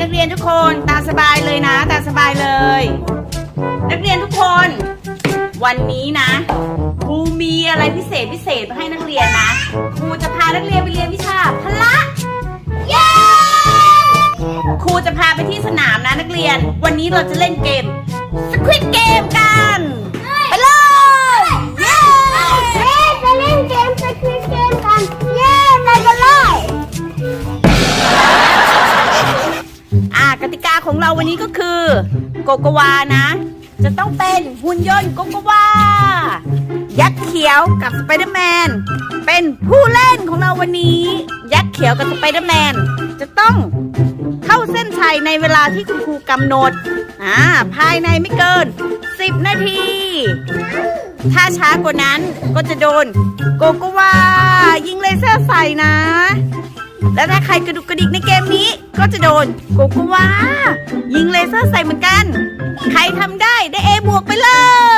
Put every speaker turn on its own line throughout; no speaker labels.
นักเรียนทุกคนตามสบายเลยนะ ตามสบายเลย นักเรียนทุกคน วันนี้นะครูมีอะไรพิเศษพิเศษมาให้นักเรียนนะครูจะพานักเรียนไปเรียนวิชาพละเย้ครูจะพาไปที่สนามนะนักเรียน วันนี้เราจะเล่นเกมสควิตเกมกัน ของเราวันนี้ก็คือโกโกวานะ จะต้องเป็นหุ่นยนต์โกโกวา ยักษ์เขียวกับสไปเดอร์แมน เป็นผู้เล่นของเราวันนี้ ยักษ์เขียวกับสไปเดอร์แมน จะต้องเข้าเส้นชัยในเวลาที่คุณครูกำหนดอ่าภายในไม่เกิน 10 นาที ถ้าช้ากว่านั้นก็จะโดนโกโกวายิงเลเซอร์ใส่นะ และถ้าใครกระดุกกระดิกในเกมนี้ ก็จะโดนโกโกวายิงเลเซอร์ใส่เหมือนกัน ใครทำได้ได้เอบวกไปเลย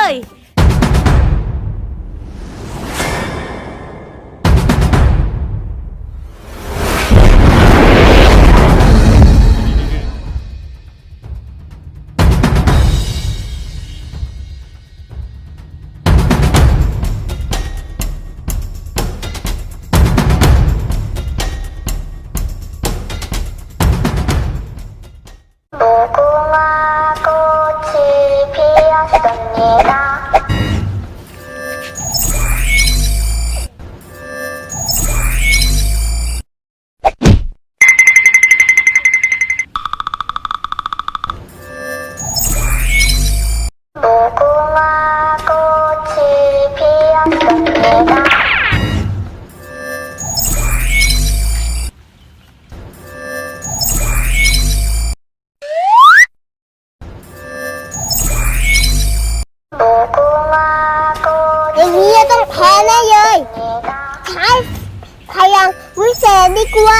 วิเศษดีกว่า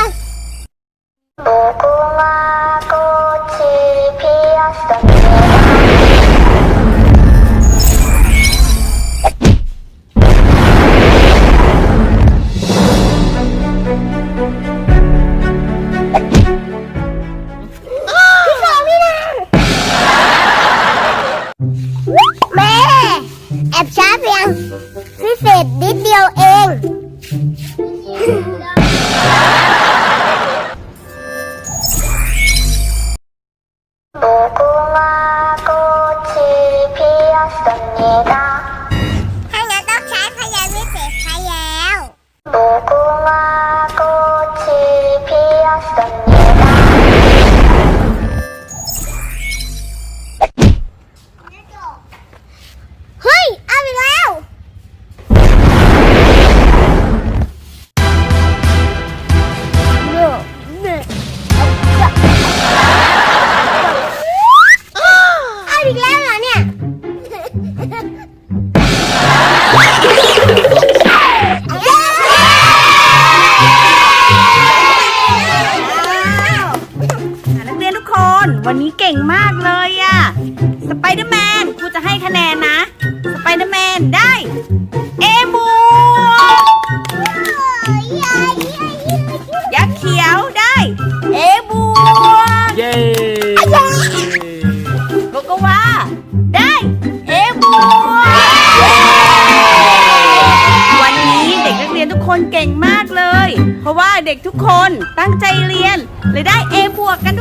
พี่สาวพี่นางแม่แอบช้าเพียงพิเศษนิดเดียวเอง ถ้
ก่งมากเลยอะสไปเดอร์แมนครูจะให้คะแนนนะ สไปเดอร์แมนได้ เอบวกยักษ์เขียวได้ เอบวก
เย้
โกโกวาได้ เอบวกวันนี้เด็กนักเรียนทุกคนเก่งมากเลย เพราะว่าเด็กทุกคนตั้งใจเรียนเลยได้ A บวกกันทุกคนเลย